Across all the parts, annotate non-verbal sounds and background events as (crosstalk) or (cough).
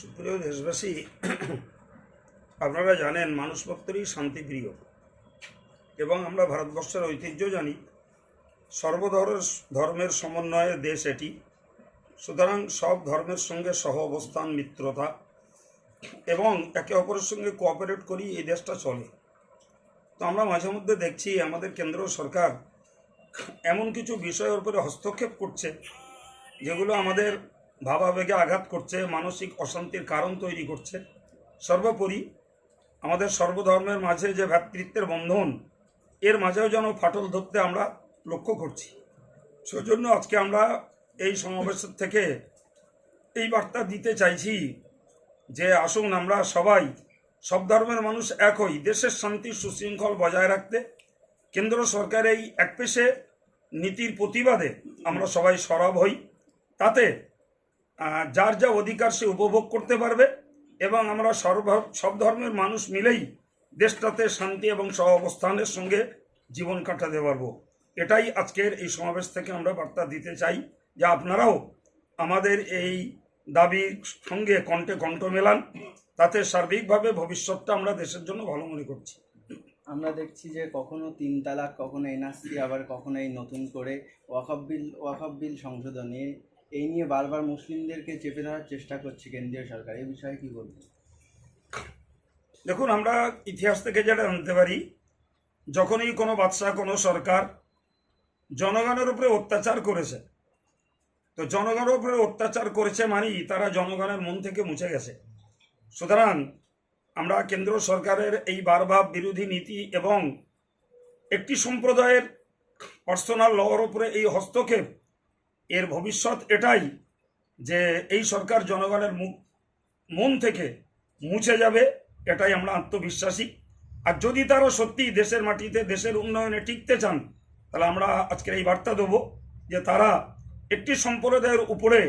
সুপ্রিয় দেশবাসী, (clears throat) আপনারা জানেন মানুষ মাত্রই শান্তিপ্রিয় এবং আমরা ভারতবর্ষের ঐতিহ্য জানি সর্বধর ধর্মের সমন্বয়ের দেশ এটি। সুতরাং সব ধর্মের সঙ্গে সহ অবস্থান মিত্রতা এবং একে অপরের সঙ্গে কোঅপারেট করি এই দেশটা চলে। তো আমরা মাঝে মধ্যে দেখছি, আমাদের কেন্দ্র সরকার এমন কিছু বিষয়ের উপরে হস্তক্ষেপ করছে, যেগুলো আমাদের ভাবাবেগে আঘাত করছে, মানসিক অশান্তির কারণ তৈরি করছে। সর্বোপরি আমাদের সর্বধর্মের মাঝে যে ভ্রাতৃত্বের বন্ধন, এর মাঝেও যেন ফাটল ধরতে আমরা লক্ষ্য করছি। সেজন্য আজকে আমরা এই সমাবেশের থেকে এই বার্তা দিতে চাইছি যে, আসুন আমরা সবাই, সব ধর্মের মানুষ এক হই, দেশের শান্তি সুশৃঙ্খল বজায় রাখতে, কেন্দ্র সরকার এই একপেশে নীতির প্রতিবাদে আমরা সবাই সরব হই। তাতে যার যা অধিকার সে উপভোগ করতে পারবে এবং আমরা সর্ব সব ধর্মের মানুষ মিলেই দেশটাতে শান্তি এবং সহ অবস্থানের সঙ্গে জীবন কাটাতে পারব। এটাই আজকের এই সমাবেশ থেকে আমরা বার্তা দিতে চাই যে আপনারাও আমাদের এই দাবির সঙ্গে কণ্ঠে কণ্ঠ মেলান, তাতে সার্বিকভাবে ভবিষ্যৎটা আমরা দেশের জন্য ভালো মনে করছি। আমরা দেখছি যে কখনো তিন তালাক, কখনো এনআরসি, আবার কখনো এই নতুন করে ওয়াকফ বিল ওয়াকফ বিল সংশোধন এই নিয়ে বারবার মুসলিমদেরকে চেপে ধরার চেষ্টা করছে কেন্দ্রীয় সরকার। এই বিষয়ে কি বলবেন? দেখুন, আমরা ইতিহাস থেকে যেটা জানতে পারি, যখনই কোনো বাদশাহ, কোনো সরকার জনগণের উপরে অত্যাচার করেছে, তো জনগণের উপরে অত্যাচার করেছে মানেই তারা জনগণের মন থেকে মুছে গেছে। সুতরাং আমরা কেন্দ্র সরকারের এই বারবার বিরোধী নীতি এবং একটি সম্প্রদায়ের পার্সোনাল লর উপরে এই হস্তক্ষেপ এর ভবিষ্যৎ এটাই যে এই সরকার জনগণের মুখ মন থেকে মুছে যাবে, এটাই আমরা আত্মবিশ্বাসী। আর যদি তারা সত্যি দেশের মাটিতে দেশের উন্নয়নে টিকতে চান, তাহলে আমরা আজকের এই বার্তা দেবো যে তারা একটি সম্প্রদায়ের উপরে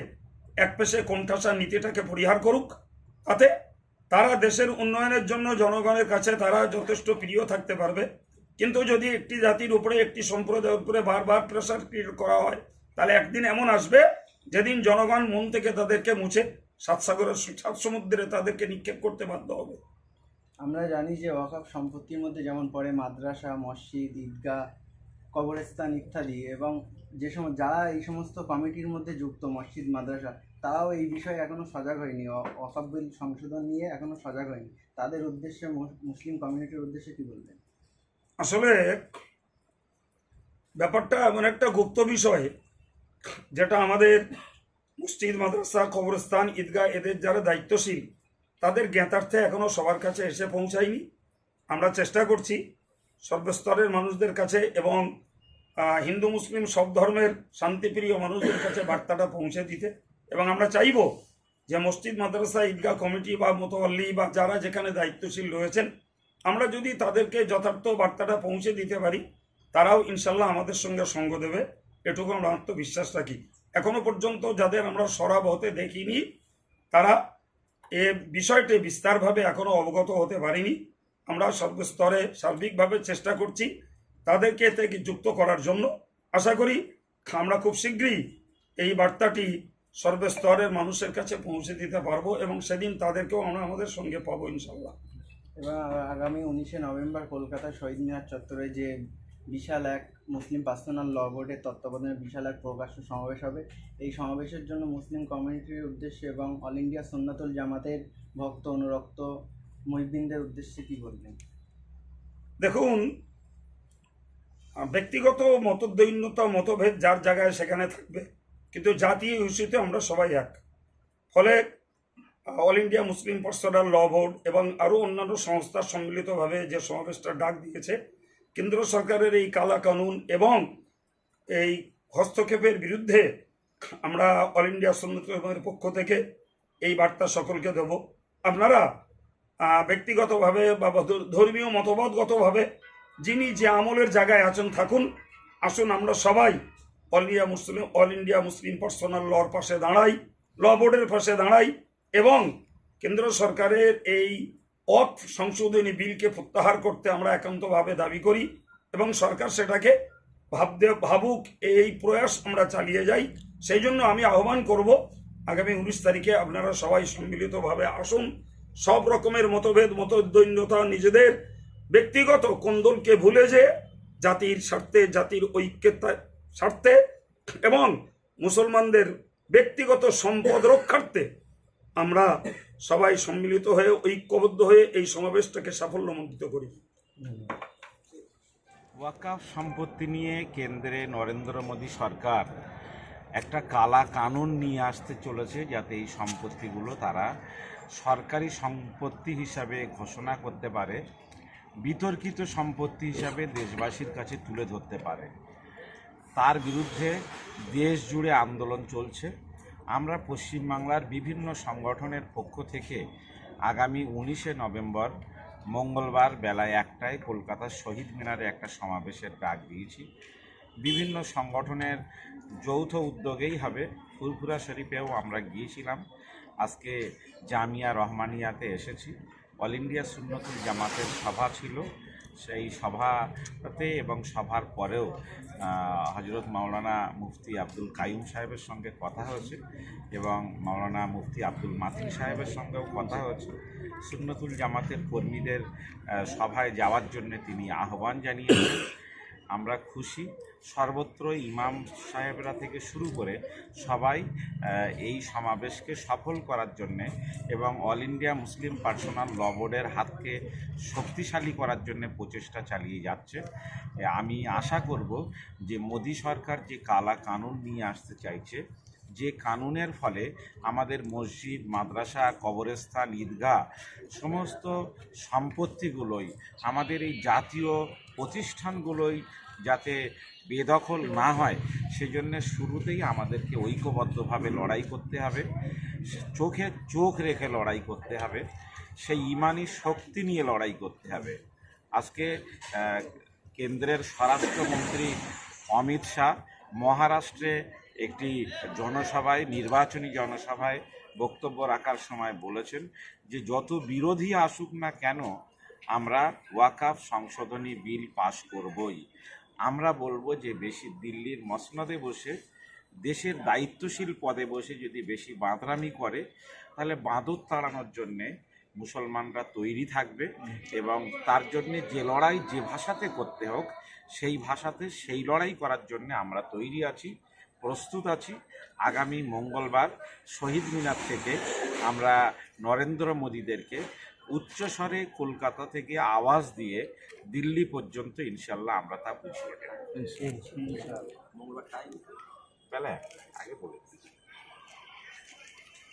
এক পেশে কোণঠাসা নীতিটাকে পরিহার করুক। তাতে তারা দেশের উন্নয়নের জন্য জনগণের কাছে তারা যথেষ্ট প্রিয় থাকতে পারবে। কিন্তু যদি একটি জাতির উপরে, একটি সম্প্রদায়ের উপরে বারবার প্রেশার ক্রিয়েট করা হয় তাহলে একদিন এমন আসবে যেদিন জনগণ মন থেকে তাদেরকে মুছে সাত সাগরের সাত সমুদ্রে তাদেরকে নিক্ষেপ করতে বাধ্য হবে। আমরা জানি যে ওয়াকফ সম্পত্তির মধ্যে যেমন পড়ে মাদ্রাসা মসজিদ ঈদগাহ কবরস্থান ইত্যাদি এবং যে সম যারা এই সমস্ত কমিটির মধ্যে যুক্ত মসজিদ মাদ্রাসা তারাও এই বিষয়ে এখনও সজাগ হয়নি। ওয়াকফ বিল সংশোধন নিয়ে এখনও সজাগ হয়নি। তাদের উদ্দেশ্যে মুসলিম কমিউনিটির উদ্দেশ্যে কি বলবেন? আসলে ব্যাপারটা এমন একটা গুপ্ত বিষয় যেটা আমাদের মসজিদ, মাদ্রাসা, কবরস্থান, ঈদগাহ, এদের যারা দায়িত্বশীল, তাদের জ্ঞাতার্থে এখনও সবার কাছে এসে পৌঁছায়নি। আমরা চেষ্টা করছি সর্বস্তরের মানুষদের কাছে এবং হিন্দু, মুসলিম সব ধর্মের শান্তিপ্রিয় মানুষদের কাছে বার্তাটা পৌঁছে দিতে। এবং আমরা চাইব যে মসজিদ, মাদ্রাসা, ঈদগাহ কমিটি বা মোতোয়াল্লি বা যারা যেখানে দায়িত্বশীল রয়েছেন, আমরা যদি তাদেরকে যথার্থ বার্তাটা পৌঁছে দিতে পারি, তারাও ইনশাল্লাহ আমাদের সঙ্গে সঙ্গ দেবে। এটুকু আমরা আত্মবিশ্বাস রাখি। এখনও পর্যন্ত যাদের আমরা সরাব হতে দেখিনি, তারা এ বিষয়টি বিস্তারভাবে এখনও অবগত হতে পারিনি। আমরা সর্বস্তরে সার্বিকভাবে চেষ্টা করছি তাদেরকে এতে যুক্ত করার জন্য। আশা করি আমরা খুব শীঘ্রই এই বার্তাটি সর্বস্তরের মানুষের কাছে পৌঁছে দিতে পারব এবং সেদিন তাদেরকেও আমরা আমাদের সঙ্গে পাবো ইনশাল্লাহ এবং আগামী উনিশে নভেম্বর কলকাতার শহীদ মিনার চত্বরে যে বিশাল এক মুসলিম পার্সোনাল ল বোর্ডের তত্ত্বাবধানে বিশাল এক প্রকাশ্য সমাবেশ হবে। এই সমাবেশের জন্য মুসলিম কমিউনিটির উদ্দেশ্যে এবং অল ইন্ডিয়া সুন্নাতুল জামাতের ভক্ত অনুরক্ত মহিবিনদের উদ্দেশ্যে কি বলবেন? দেখুন ব্যক্তিগত মতদৈন্যতা মতভেদ যার জায়গায় সেখানে থাকবে, কিন্তু জাতি ইস্যুতে আমরা সবাই এক। ফলে all India Muslim personal law board এবং আরও অন্যান্য সংস্থা সম্মিলিতভাবে যে সমাবেশটা ডাক দিয়েছে কেন্দ্র সরকারের এই কালা কানুন এবং এই হস্তক্ষেপের বিরুদ্ধে আমরা অল ইন্ডিয়া সন্ন্যতের পক্ষ থেকে এই বার্তা সকলকে দেব। আপনারা ব্যক্তিগতভাবে বা ধর্মীয় মতবাদগতভাবে যিনি যে আমলের জায়গায় আছেন থাকুন। আসুন আমরা সবাই all India Muslim all India Muslim personal লর পাশে দাঁড়াই ল বোর্ডের পাশে দাঁড়াই এবং কেন্দ্র সরকারের এই অফ সংশোধনী বিলকে প্রত্যাহার করতে আমরা একান্তভাবে দাবি করি এবং সরকার সেটাকে ভাবতে, ভাবুক, এই প্রয়াস আমরা চালিয়ে যাই। সেই জন্য আমি আহ্বান করব, আগামী উনিশ তারিখে আপনারা সবাই সম্মিলিতভাবে আসুন। সব রকমের মতভেদ, মতদৈন্যতা নিজেদের। ব্যক্তিগত কোন্দলকে ভুলে যে জাতির স্বার্থে, জাতির ঐক্যের স্বার্থে এবং মুসলমানদের ব্যক্তিগত সম্পদ রক্ষার্থে আমরা সবাই সম্মিলিত হয়ে, ঐক্যবদ্ধ হয়ে এই সমাবেশটাকে সাফল্যমণ্ডিত করি। ওয়াকাফ সম্পত্তি নিয়ে কেন্দ্রে নরেন্দ্র মোদী সরকার একটা কালা কানুন নিয়ে আসতে চলেছে যাতে এই সম্পত্তিগুলো তারা সরকারি সম্পত্তি হিসাবে ঘোষণা করতে পারে, বিতর্কিত সম্পত্তি হিসাবে দেশবাসীর কাছে তুলে ধরতে পারে। তার বিরুদ্ধে দেশ জুড়ে আন্দোলন চলছে। আমরা পশ্চিমবাংলার বিভিন্ন সংগঠনের পক্ষ থেকে আগামী উনিশে নভেম্বর মঙ্গলবার বেলা একটায় কলকাতার শহীদ মিনারে একটা সমাবেশের ডাক দিয়েছি বিভিন্ন সংগঠনের যৌথ উদ্যোগেই হবে। ফুরফুরা শরীফেও আমরা গিয়েছিলাম। আজকে জামিয়া রহমানিয়াতে এসেছি। অল ইন্ডিয়া সুন্নতুল জামাতের সভা ছিল। সেই সভাতে এবং সভার পরেও হজরত মাওলানা মুফতি আব্দুল কাইম সাহেবের সঙ্গে কথা হয়েছে এবং মাওলানা মুফতি আব্দুল মাতিন সাহেবের সঙ্গেও কথা হয়েছে। সুন্নতুল জামাতের কর্মীদের সভায় যাওয়ার জন্য তিনি আহ্বান জানিয়েছেন। আমরা খুশি সর্বত্র ইমাম সাহেবরা থেকে শুরু করে সবাই এই সমাবেশকে সফল করার জন্যে এবং all India Muslim personal law বোর্ডের হাতকে শক্তিশালী করার জন্য প্রচেষ্টা চালিয়ে যাচ্ছে। আমি আশা করব যে মোদী সরকার যে কালা কানুন নিয়ে আসতে চাইছে, যে কানুনের ফলে আমাদের মসজিদ, মাদ্রাসা, কবরস্থান, ঈদগাহ সমস্ত সম্পত্তিগুলোই, আমাদের এই জাতীয় প্রতিষ্ঠানগুলোই যাতে বেদখল না হয়, সেজন্য শুরুতেই আমাদেরকে ঐক্যবদ্ধভাবে লড়াই করতে হবে, চোখে চোখ রেখে লড়াই করতে হবে, সেই ইমানি শক্তি নিয়ে লড়াই করতে হবে। আজকে কেন্দ্রের স্বরাষ্ট্রমন্ত্রী অমিত শাহ মহারাষ্ট্রে একটি জনসভায়, নির্বাচনী জনসভায় বক্তব্য রাখার সময় বলেছেন যে, যত বিরোধী আসুক না কেন, আমরা ওয়াকাফ সংশোধনী বিল পাশ করবই। আমরা বলব যে বেশি দিল্লির মসনদে বসে, দেশের দায়িত্বশীল পদে বসে যদি বেশি বাঁধরামি করে, তাহলে বাঁদর তাড়ানোর জন্যে মুসলমানরা তৈরি থাকবে এবং তার জন্যে যে লড়াই যে ভাষাতে করতে হোক, সেই ভাষাতে সেই লড়াই করার জন্য আমরা তৈরি আছি, প্রস্তুত আছি। আগামী মঙ্গলবার শহীদ মিনার থেকে আমরা নরেন্দ্র মোদীদেরকে উচ্চস্বরে কলকাতা থেকে আওয়াজ দিয়ে দিল্লি পর্যন্ত ইনশাল্লাহ আমরা তা বুঝিয়ে দেব। বেলা আগে বলে।